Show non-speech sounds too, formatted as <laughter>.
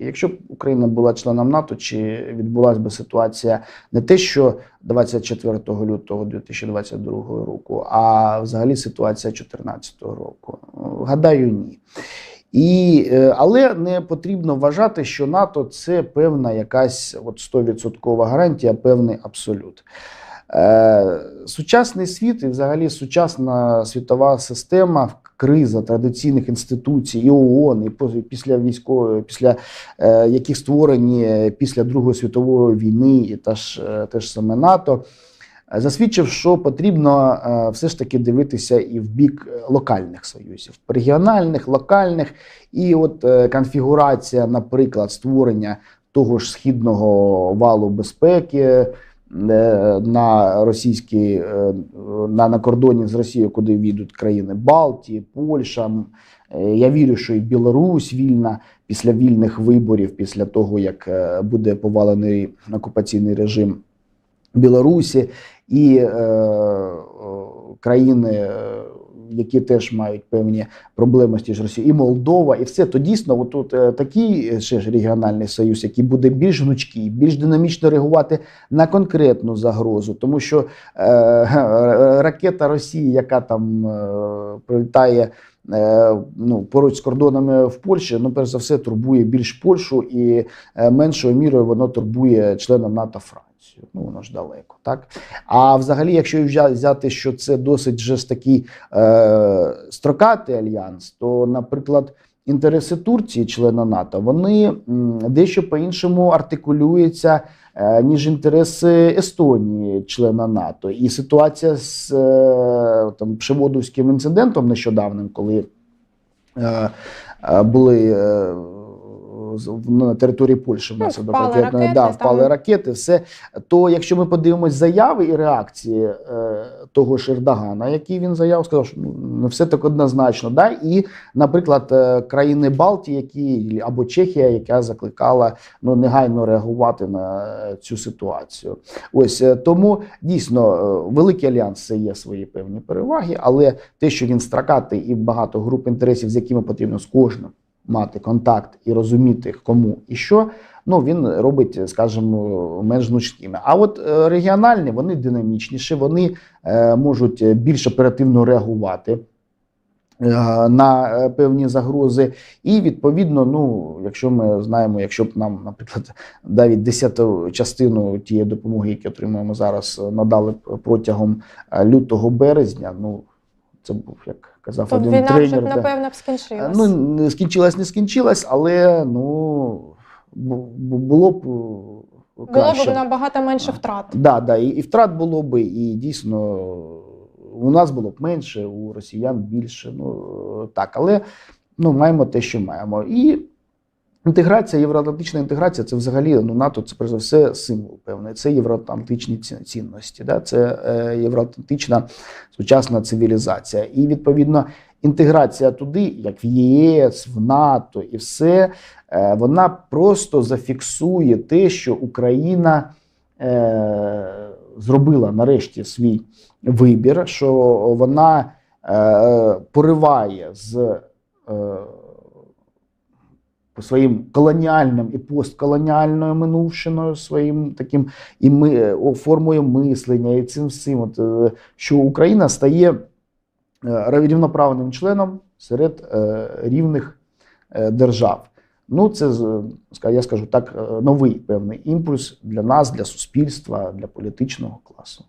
Якщо б Україна була членом НАТО, чи відбулася б ситуація не те, що 24 лютого 2022 року, а взагалі ситуація 2014 року? Гадаю, ні. І, е, але не потрібно вважати, що НАТО це певна якась от 100% гарантія, певний абсолют. Е, сучасний світ і взагалі сучасна світова система, криза традиційних інституцій, і ООН, і після військової, після е, яких створені після Другої світової війни, і та ж, е, те ж саме НАТО, е, засвідчив, що потрібно е, все ж таки дивитися і в бік локальних союзів, регіональних, локальних, і от конфігурація, наприклад, створення того ж східного валу безпеки на російській е, на, на кордоні з Росією, куди війдуть країни Балтії, Польща. Е, Я вірю, що і Білорусь вільна після вільних виборів, після того як е, буде повалений окупаційний режим Білорусі і е, е, країни. Е, Які теж мають певні проблеми з тією Росією, і Молдова, і все. То дійсно, от тут е, такий ще ж регіональний союз, який буде більш гнучкий, більш динамічно реагувати на конкретну загрозу, тому що е, <laughs> ракета Росії, яка там е, прилітає е, ну, поруч з кордонами в Польщі, ну перш за все турбує більш Польщу і е, меншою мірою воно турбує членам НАТО Францію. Ну воно ж далеко, так а взагалі, якщо взяти, що це досить же ж такий е, строкатий альянс, то, наприклад, інтереси Турції, члена НАТО, вони дещо по-іншому артикулюються, е, ніж інтереси Естонії, члена НАТО. І ситуація з е, там Пшеводовським інцидентом нещодавним, коли е, були. На території Польщі внаслідок впали ракетної ракети, да, там. впали ракети, все то якщо ми подивимось заяви і реакції е, того ж Ердогана, який він заявив, сказав, що ну, все так однозначно. Да? І, наприклад, е, країни Балтії, які або Чехія, яка закликала ну негайно реагувати на е, цю ситуацію. Ось е, тому дійсно великий альянс це є свої певні переваги, але те, що він стракатий і багато груп інтересів, з якими потрібно з кожним мати контакт і розуміти, кому і що. Ну він робить, скажімо, менш гнучкими. А от е, регіональні вони динамічніші, вони е, можуть більш оперативно реагувати. е, На певні загрози, і відповідно, ну якщо ми знаємо, якщо б нам, наприклад, навіть десяту частину тієї допомоги, які отримуємо зараз, надали б протягом лютого березня. Ну це був як казав То один війна тренер. вже напевно, б скінчилась. Ну, не скінчилась, не скінчилась, але ну було б Краще. Було б набагато менше втрат. Да, да, і, і втрат було б, і дійсно у нас було б менше, у росіян більше. Ну так, але ну, маємо те, що маємо. І інтеграція, євроатлантична інтеграція це взагалі ну, НАТО, це перш за все символ певний. Це євроатлантичні цінності, да? це е, євроатлантична сучасна цивілізація. І відповідно інтеграція туди, як в ЄС, в НАТО і все, е, вона просто зафіксує те, що Україна е, зробила нарешті свій вибір, що вона е, пориває з е, своїм колоніальним і постколоніальною минувшиною, своїм таким і ми формою мислення, і цим всім, от, е, що Україна стає е, рівноправним членом серед е, рівних е, держав. Ну, це я скажу так, е, новий певний імпульс для нас, для суспільства, для політичного класу.